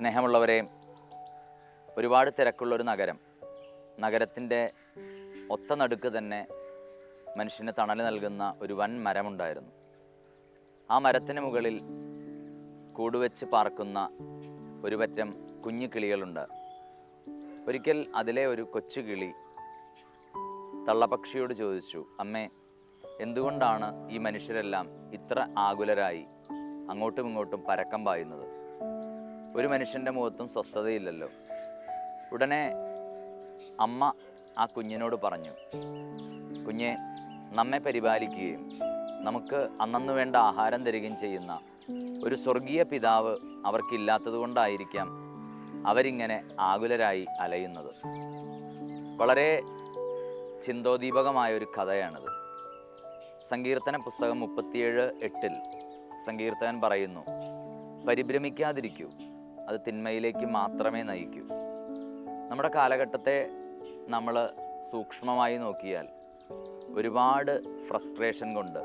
സ്നേഹമുള്ളവരെ ഒരുപാട് തിരക്കുള്ളൊരു നഗരം. നഗരത്തിന്റെ ഒത്ത നടുക്ക് തന്നെ മനുഷ്യന് തണൽ നൽകുന്ന ഒരു വൻ മരമുണ്ടായിരുന്നു. ആ മരത്തിന് മുകളിൽ കൂടുവെച്ച് പാർക്കുന്ന ഒരു പറ്റം കുഞ്ഞു കിളികളുണ്ട്. ഒരിക്കൽ അതിലെ ഒരു കൊച്ചു കിളി തള്ളപക്ഷിയോട് ചോദിച്ചു അമ്മേ എന്തുകൊണ്ടാണ് ഈ മനുഷ്യരെല്ലാം ഇത്ര ആകുലരായി അങ്ങോട്ടും ഇങ്ങോട്ടും പരക്കം പായുന്നത്? ഒരു മനുഷ്യന്റെ മുഖത്തും സ്വസ്ഥതയില്ലല്ലോ. ഉടനെ അമ്മ ആ കുഞ്ഞിനോട് പറഞ്ഞു കുഞ്ഞെ നമ്മെ പരിപാലിക്കുകയും നമുക്ക് അന്നന്ന് വേണ്ട ആഹാരം തരികയും ചെയ്യുന്ന ഒരു സ്വർഗീയ പിതാവ് അവർക്കില്ലാത്തത് കൊണ്ടായിരിക്കാം അവരിങ്ങനെ ആകുലരായി അലയുന്നത്. വളരെ ചിന്തോദീപകമായ ഒരു കഥയാണിത്. സങ്കീർത്തന പുസ്തകം മുപ്പത്തിയേഴ് എട്ടിൽ സങ്കീർത്തകൻ പറയുന്നു പരിഭ്രമിക്കാതിരിക്കൂ. അത് തിന്മയിലേക്ക് മാത്രമേ നയിക്കൂ. നമ്മുടെ കാലഘട്ടത്തെ നമ്മൾ സൂക്ഷ്മമായി നോക്കിയാൽ ഒരുപാട് ഫ്രസ്ട്രേഷൻ കൊണ്ട്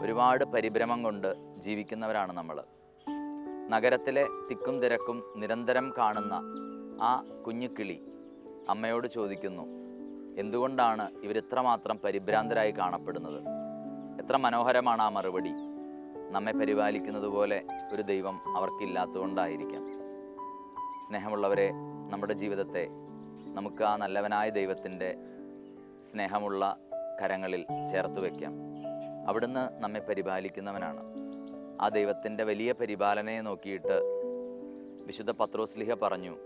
ഒരുപാട് പരിഭ്രമം കൊണ്ട് ജീവിക്കുന്നവരാണ് നമ്മൾ. നഗരത്തിലെ തിക്കും തിരക്കും നിരന്തരം കാണുന്ന ആ കുഞ്ഞു കിളി അമ്മയോട് ചോദിക്കുന്നു എന്തുകൊണ്ടാണ് ഇവരിത്രമാത്രം പരിഭ്രാന്തരായി കാണപ്പെടുന്നത്? എത്ര മനോഹരമാണ് ആ മറുപടി. നമ്മെ പരിപാലിക്കുന്നത് പോലെ ഒരു ദൈവം അവർക്കില്ലാത്തതുകൊണ്ടായിരിക്കാം. സ്നേഹമുള്ളവരെ നമ്മുടെ ജീവിതത്തെ നമുക്ക് ആ നല്ലവനായ ദൈവത്തിന്റെ സ്നേഹമുള്ള കരങ്ങളിൽ ചേർത്ത് വയ്ക്കാം. അവിടുന്ന് നമ്മെ പരിപാലിക്കുന്നവനാണ്. ആ ദൈവത്തിന്റെ വലിയ പരിപാലനയെ നോക്കിയിട്ട് വിശുദ്ധ പത്രോസ്ലിഹ പറഞ്ഞു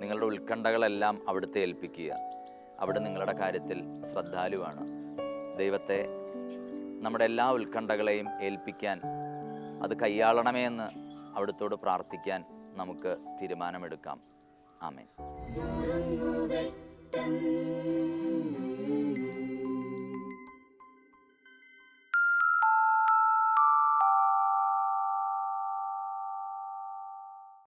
നിങ്ങളുടെ ഉത്കണ്ഠകളെല്ലാം അവിടുത്തെ ഏൽപ്പിക്കുക. അവിടെ നിങ്ങളുടെ കാര്യത്തിൽ ശ്രദ്ധാലുവാണ്. ദൈവത്തെ നമ്മുടെ എല്ലാ ഉത്കണ്ഠകളെയും ഏൽപ്പിക്കാൻ അത് കൈയാളണമേ എന്ന് അവിടുത്തോട് പ്രാർത്ഥിക്കാൻ നമുക്ക് തീരുമാനമെടുക്കാം. ആമേൻ.